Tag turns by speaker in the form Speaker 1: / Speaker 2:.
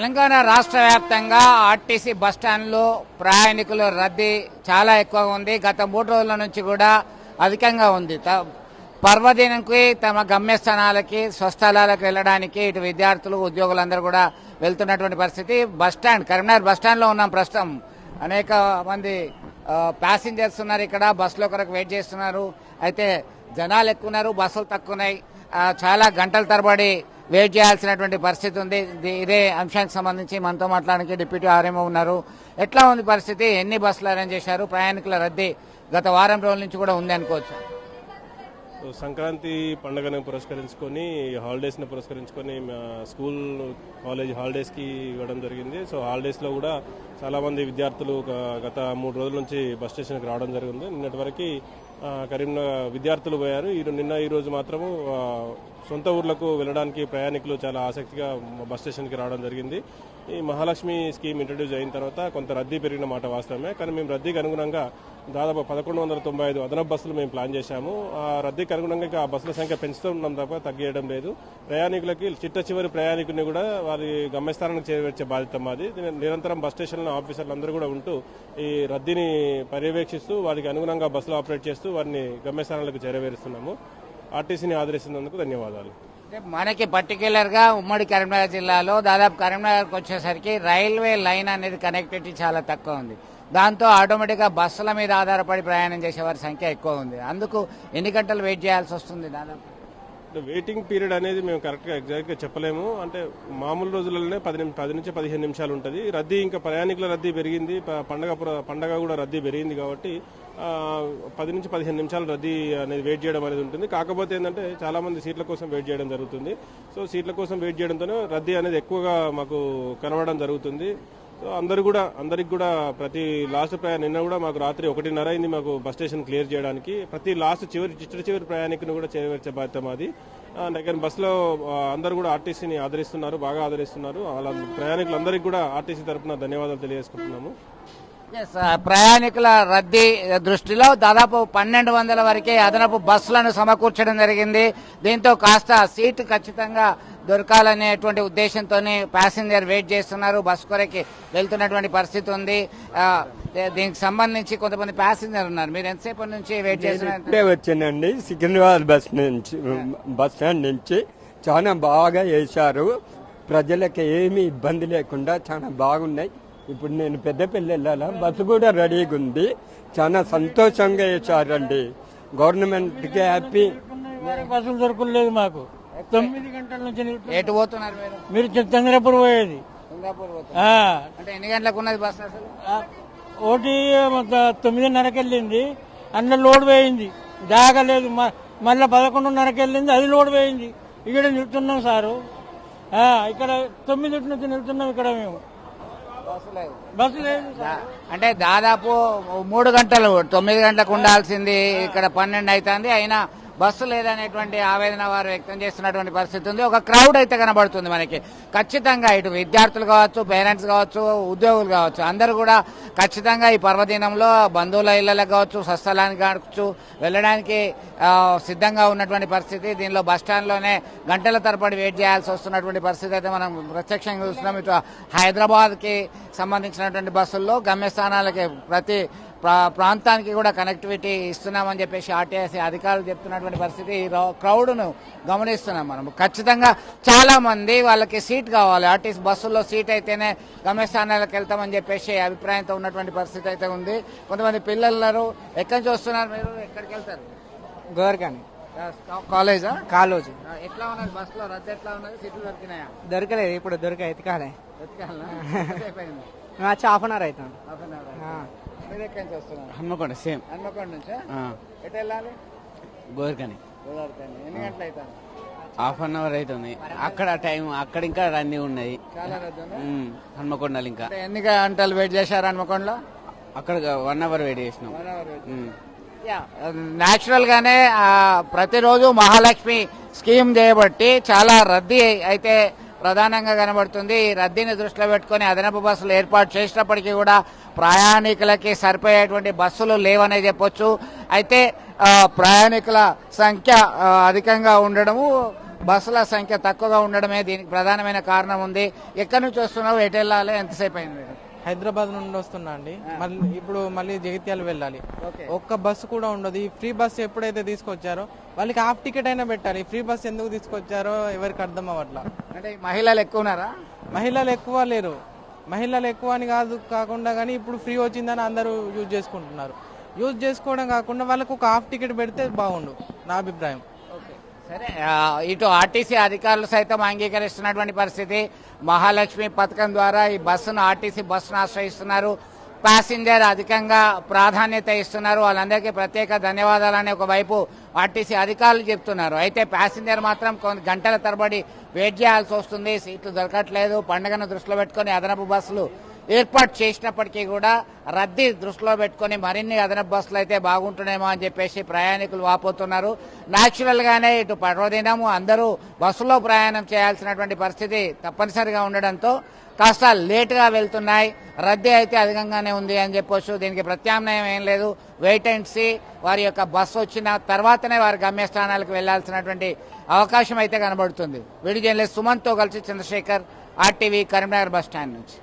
Speaker 1: తెలంగాణ రాష్ట్ర వ్యాప్తంగా ఆర్టీసీ బస్టాండ్లో ప్రయాణికుల రద్దీ చాలా ఎక్కువగా ఉంది. గత మూడు రోజుల నుంచి కూడా అధికంగా ఉంది. త- పర్వదినంకి తమ గమ్యస్థానాలకి స్వస్థలాలకు వెళ్ళడానికి ఇటు విద్యార్థులు ఉద్యోగులందరూ కూడా వెళ్తున్నటువంటి పరిస్థితి. బస్టాండ్ కరీంనగర్ బస్టాండ్లో ఉన్నాం ప్రస్తుతం. అనేక మంది ప్యాసింజర్స్ ఉన్నారు ఇక్కడ బస్సులో కొరకు వెయిట్ చేస్తున్నారు. అయితే జనాలు ఎక్కువ ఉన్నారు బస్సులు తక్కువ ఉన్నాయి. చాలా గంటల తరబడి వెయిట్ చేయాల్సినటువంటి పరిస్థితి ఉంది. ఇదే అంశానికి సంబంధించి మనతో మాట్లాడడానికి డిప్యూటీ ఆర్ఎంఓ ఉన్నారు. ఎట్లా ఉంది పరిస్థితి? ఎన్ని బస్సులు అరేంజ్ చేశారు? ప్రయాణికుల రద్దీ గత వారం రోజుల నుంచి కూడా ఉంది అనుకోవచ్చు.
Speaker 2: సో సంక్రాంతి పండుగను పురస్కరించుకొని హాలిడేస్ని పురస్కరించుకొని స్కూల్ కాలేజ్ హాలిడేస్కి ఇవ్వడం జరిగింది. సో హాలిడేస్లో కూడా చాలామంది విద్యార్థులు గత మూడు రోజుల నుంచి బస్ స్టేషన్కి రావడం జరిగింది. నిన్నటి వరకు కరీంనగర్ విద్యార్థులు పోయారు. ఈ నిన్న ఈ రోజు మాత్రము సొంత ఊర్లకు వెళ్ళడానికి ప్రయాణికులు చాలా ఆసక్తిగా బస్ స్టేషన్కి రావడం జరిగింది. ఈ మహాలక్ష్మి స్కీమ్ ఇంట్రడ్యూస్ అయిన తర్వాత కొంత రద్దీ పెరిగిన మాట వాస్తవమే. కానీ మేము రద్దీకి అనుగుణంగా దాదాపు పదకొండు వందల తొంభై ఐదు అదనపు బస్సులు మేము ప్లాన్ చేశాము. ఆ రద్దీకి అనుగుణంగా ఆ బస్సుల సంఖ్య పెంచుతున్నాం తప్ప తగ్గేయడం లేదు. ప్రయాణికులకి చిట్ట చివరి ప్రయాణికుని కూడా వారి గమ్యస్థానానికి చేరవచ్చే బాధ్యత మాది. నిరంతరం బస్ స్టేషన్లో ఆఫీసర్లు అందరూ కూడా ఉంటూ ఈ రద్దీని పర్యవేక్షిస్తూ వారికి అనుగుణంగా బస్సులు ఆపరేట్ చేస్తూ వారిని గమ్యస్థానాలకు చేరవేరుస్తున్నాము. ఆర్టీసీని ఆదరిస్తున్నందుకు ధన్యవాదాలు.
Speaker 1: మనకి పర్టికులర్గా ఉమ్మడి కరీంనగర్ జిల్లాలో దాదాపు కరీంనగర్కి వచ్చేసరికి రైల్వే లైన్ అనేది కనెక్టివిటీ చాలా తక్కువ ఉంది. దాంతో ఆటోమేటిక్గా బస్సుల మీద ఆధారపడి ప్రయాణం చేసేవారి సంఖ్య ఎక్కువ ఉంది. అందుకు ఎన్ని గంటలు వెయిట్ చేయాల్సి వస్తుంది దాదాపు?
Speaker 2: వెయిటింగ్ పీరియడ్ అనేది మేము కరెక్ట్గా ఎగ్జాక్ట్గా చెప్పలేము. అంటే మామూలు రోజులలోనే పది పది నుంచి పదిహేను నిమిషాలు ఉంటుంది. రద్దీ ఇంకా ప్రయాణికుల రద్దీ పెరిగింది. పండగ పండగ కూడా రద్దీ పెరిగింది కాబట్టి పది నుంచి పదిహేను నిమిషాలు రద్దీ అనేది వెయిట్ చేయడం అనేది ఉంటుంది. కాకపోతే ఏంటంటే చాలా మంది సీట్ల కోసం వెయిట్ చేయడం జరుగుతుంది. సో సీట్ల కోసం వెయిట్ చేయడంతోనే రద్దీ అనేది ఎక్కువగా మాకు కనబడడం జరుగుతుంది. సో అందరు కూడా అందరికి కూడా ప్రతి లాస్ట్ ప్రయాణం నిన్న కూడా మాకు రాత్రి ఒకటిన్నర అయింది మాకు బస్ స్టేషన్ క్లియర్ చేయడానికి. ప్రతి లాస్ట్ చివరి చిట్ట చివరి ప్రయాణికుని కూడా చేరవేర్చే బాధ్యత మాది. దగ్గర బస్సులో అందరు అందరూ కూడా ఆర్టీసీని ఆదరిస్తున్నారు బాగా ఆదరిస్తున్నారు. వాళ్ళ ప్రయాణికులందరికీ కూడా ఆర్టీసీ తరపున ధన్యవాదాలు తెలియజేసుకుంటున్నాము.
Speaker 1: ప్రయాణికుల రద్దీ దృష్టిలో దాదాపు పన్నెండు వందల వరకే అదనపు బస్సులను సమకూర్చడం జరిగింది. దీంతో కాస్త సీటు ఖచ్చితంగా దొరకాలనేటువంటి ఉద్దేశంతో ప్యాసింజర్ వెయిట్ చేస్తున్నారు. బస్సు కొరకి వెళ్తున్నటువంటి పరిస్థితి ఉంది. దీనికి సంబంధించి కొంతమంది ప్యాసింజర్ ఉన్నారు. మీరు ఎంతసేపు నుంచి వెయిట్ చేస్తున్నారు?
Speaker 3: వచ్చానండి. సికింద్రాబాద్ బస్ నుంచి బస్ స్టాండ్ నుంచి చాలా బాగా వేశారు. ప్రజలకు ఏమీ ఇబ్బంది లేకుండా చాలా బాగున్నాయి. ఇప్పుడు నేను పెద్దపల్లి వెళ్ళాలా? బస్సు కూడా రెడీగా ఉంది. చాలా సంతోషంగా వేశారండి గవర్నమెంట్కి హ్యాపీ.
Speaker 4: బస్సులు దొరకలేదు మాకు. తొమ్మిది గంటల నుంచి
Speaker 1: ఎటు పోతున్నారు మీరు?
Speaker 4: చంద్రపూర్ పోయేది.
Speaker 1: అంటే ఎన్ని గంటలకు ఉన్నది బస్సు అసలు?
Speaker 4: ఒకటి తొమ్మిదిన్నరకి వెళ్ళింది. అన్న లోడ్ వేయింది. జాగలేదు మ- మళ్ళా పదకొండున్నరకి వెళ్ళింది. అది లోడ్ వేయింది. ఇక్కడ నిల్చున్నాం సారు. ఆ, ఇక్కడ తొమ్మిది నుంచి నిల్చున్నాం ఇక్కడ మేము.
Speaker 1: అంటే దాదాపు మూడు గంటలు తొమ్మిది గంటలకు ఉండాల్సింది. ఇక్కడ పన్నెండు అవుతుంది అయినా బస్సు లేదనేటువంటి ఆవేదన వారు వ్యక్తం చేస్తున్నటువంటి పరిస్థితి ఉంది. ఒక క్రౌడ్ అయితే కనబడుతుంది మనకి. ఖచ్చితంగా ఇటు విద్యార్థులు కావచ్చు పేరెంట్స్ కావచ్చు ఉద్యోగులు కావచ్చు అందరూ కూడా ఖచ్చితంగా ఈ పర్వదినంలో బంధువుల ఇళ్ళకు కావచ్చు స్వస్థలానికి కావచ్చు వెళ్ళడానికి సిద్ధంగా ఉన్నటువంటి పరిస్థితి. దీనిలో బస్ స్టాండ్లోనే గంటల తరబడి వెయిట్ చేయాల్సి వస్తున్నటువంటి పరిస్థితి అయితే మనం ప్రత్యక్షంగా చూస్తున్నాం. ఇటు హైదరాబాద్కి సంబంధించినటువంటి బస్సుల్లో గమ్యస్థానాలకి ప్రతి ప్రాంతానికి కూడా కనెక్టివిటీ ఇస్తున్నామని చెప్పేసి ఆర్టీఎస్సీ అధికారులు చెప్తున్నటువంటి పరిస్థితి. క్రౌడ్ను గమనిస్తున్నాం మనం. ఖచ్చితంగా చాలా మంది వాళ్ళకి సీట్ కావాలి. ఆర్టీసీ బస్సుల్లో సీట్ అయితేనే గమ్యస్థానాలకు వెళ్తామని చెప్పేసి అభిప్రాయంతో ఉన్నటువంటి పరిస్థితి అయితే ఉంది. కొంతమంది పిల్లలు ఎక్కడి నుంచి వస్తున్నారు మీరు? ఎక్కడికి వెళ్తారు?
Speaker 5: గోర్గాని
Speaker 1: కాలేజా?
Speaker 5: కాలోజీ.
Speaker 1: ఎట్లా ఉన్నది బస్సులో? రద్దు ఎట్లా ఉన్నది? సీట్లు దొరికినాయా?
Speaker 5: దొరకలేదు. ఇప్పుడు దొరక ఎతకాలే వచ్చి హాఫ్ అన్ అవర్ అవుతాం
Speaker 1: హాఫ్ అన్ అవర్. మీరు ఎక్కడి నుంచి వస్తున్నారు
Speaker 6: హన్మకొండ సేమ్.
Speaker 1: హన్మకొండ నుంచా? ఎటు వెళ్ళాలి?
Speaker 6: గోర్కని
Speaker 1: గోదావరికని. ఎన్ని గంటలు అవుతాను
Speaker 6: హాఫ్ అన్ అవర్ అవుతుంది అక్కడ టైం అక్కడ ఇంకా రన్నీ ఉన్నాయి.
Speaker 1: చాలా రద్దు ఉందా?
Speaker 6: ఉమ్, హన్మకొండలు ఇంకా.
Speaker 1: అంటే ఎన్ని గంటలు వెయిట్ చేశారు హన్మకొండలో?
Speaker 6: అక్కడ వన్ అవర్ వెయిట్ చేసినాం.
Speaker 1: One hour wait
Speaker 6: um.
Speaker 1: Natural గానే ఆ, ప్రతిరోజు మహాలక్ష్మి స్కీమ్ చేయబట్టి చాలా రద్దీ అయితే ప్రధానంగా కనబడుతుంది. రద్దీని దృష్టిలో పెట్టుకుని అదనపు బస్సులు ఏర్పాటు చేసినప్పటికీ కూడా ప్రయాణికులకి సరిపోయేటువంటి బస్సులు లేవనే చెప్పొచ్చు. అయితే ప్రయాణికుల సంఖ్య అధికంగా ఉండడము బస్సుల సంఖ్య తక్కువగా ఉండడమే దీనికి ప్రధానమైన కారణం ఉంది. ఎక్కడి నుంచి వస్తున్నావు? ఎటు వెళ్ళాలి? ఎంతసేపు అయింది?
Speaker 7: హైదరాబాద్ నుండి వస్తున్నా అండి. మళ్ళీ ఇప్పుడు మళ్ళీ జగిత్యాల వెళ్ళాలి. ఒక్క బస్సు కూడా ఉండదు. ఈ ఫ్రీ బస్ ఎప్పుడైతే తీసుకొచ్చారో వాళ్ళకి హాఫ్ టికెట్ అయినా పెట్టాలి. ఫ్రీ బస్ ఎందుకు తీసుకొచ్చారో ఎవరికి అర్థం అవ్వట్లా.
Speaker 1: అంటే మహిళలు ఎక్కువ ఉన్నారా?
Speaker 7: మహిళలు ఎక్కువ లేరు. మహిళలు ఎక్కువ అని కాదు కాకుండా కానీ ఇప్పుడు ఫ్రీ వచ్చిందని అందరూ యూజ్ చేసుకుంటున్నారు. యూజ్ చేసుకోవడం కాకుండా వాళ్ళకు ఒక హాఫ్ టికెట్ పెడితే బాగుండు నా అభిప్రాయం.
Speaker 1: సరే ఇటు ఆర్టీసీ అధికారులు సైతం అంగీకరిస్తున్నటువంటి పరిస్థితి. మహాలక్ష్మి పథకం ద్వారా ఈ బస్సును ఆర్టీసీ బస్సును ఆశ్రయిస్తున్నారు. ప్యాసింజర్ అధికంగా ప్రాధాన్యత ఇస్తున్నారు. వాళ్ళందరికీ ప్రత్యేక ధన్యవాదాలని ఒకవైపు ఆర్టీసీ అధికారులు చెప్తున్నారు. అయితే ప్యాసింజర్ మాత్రం కొన్ని గంటల తరబడి వెయిట్ చేయాల్సి వస్తుంది. సీట్లు దొరకట్లేదు. పండుగను దృష్టిలో పెట్టుకుని అదనపు బస్సులు ఏర్పాటు చేసినప్పటికీ కూడా రద్దీ దృష్టిలో పెట్టుకుని మరిన్ని అదనపు బస్సులు అయితే బాగుంటున్నాయేమో అని చెప్పేసి ప్రయాణికులు వాపోతున్నారు. న్యాచురల్గానే ఇటు పర్వదినము అందరూ బస్సులో ప్రయాణం చేయాల్సినటువంటి పరిస్థితి తప్పనిసరిగా ఉండడంతో కాస్త లేటుగా వెళ్తున్నాయి. రద్దీ అయితే అధికంగానే ఉంది అని చెప్పొచ్చు. దీనికి ప్రత్యామ్నాయం ఏం లేదు. వెయిట్ అండ్ సీ వారి యొక్క బస్సు వచ్చిన తర్వాతనే వారి గమ్యస్థానాలకు వెళ్ళాల్సినటువంటి అవకాశం అయితే కనబడుతుంది. వీడియో జర్నలిస్ట్ సుమన్తో కలిసి Chandrashekar RTV Karimnagar bus stand నుంచి.